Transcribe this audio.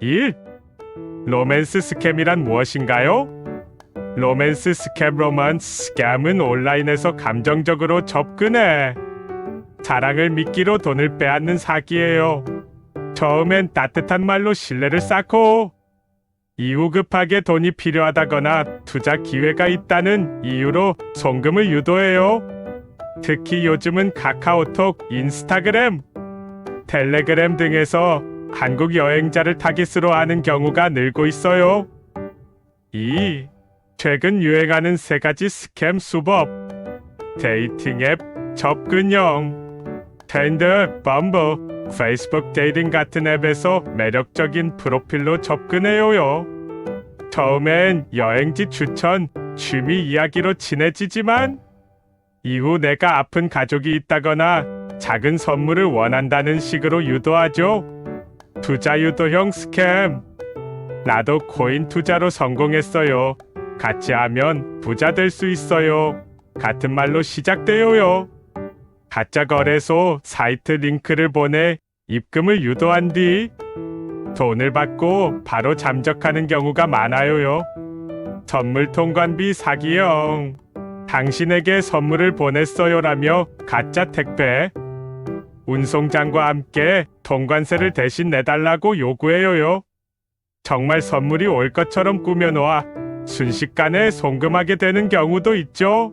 1. 로맨스 스캠이란 무엇인가요? 로맨스 스캠 로만스 스캠은 온라인에서 감정적으로 접근해 사랑을 미끼로 돈을 빼앗는 사기예요. 처음엔 따뜻한 말로 신뢰를 쌓고 이후 급하게 돈이 필요하다거나 투자 기회가 있다는 이유로 송금을 유도해요. 특히 요즘은 카카오톡, 인스타그램, 텔레그램 등에서 한국 여행자를 타깃으로 하는 경우가 늘고 있어요. 2. 최근 유행하는 세 가지 스캠 수법. 데이팅 앱 접근형. 텐더, 범버, 페이스북 데이팅 같은 앱에서 매력적인 프로필로 접근해요요. 처음엔 여행지 추천, 취미 이야기로 친해지지만 이후 내가 아픈 가족이 있다거나 작은 선물을 원한다는 식으로 유도하죠. 투자 유도형 스캠. 나도 코인 투자로 성공했어요. 같이 하면 부자 될 수 있어요. 같은 말로 시작돼요요. 가짜 거래소 사이트 링크를 보내 입금을 유도한 뒤 돈을 받고 바로 잠적하는 경우가 많아요요. 선물 통관비 사기형. 당신에게 선물을 보냈어요라며 가짜 택배. 운송장과 함께 통관세를 대신 내달라고 요구해요요. 정말 선물이 올 것처럼 꾸며놓아 순식간에 송금하게 되는 경우도 있죠.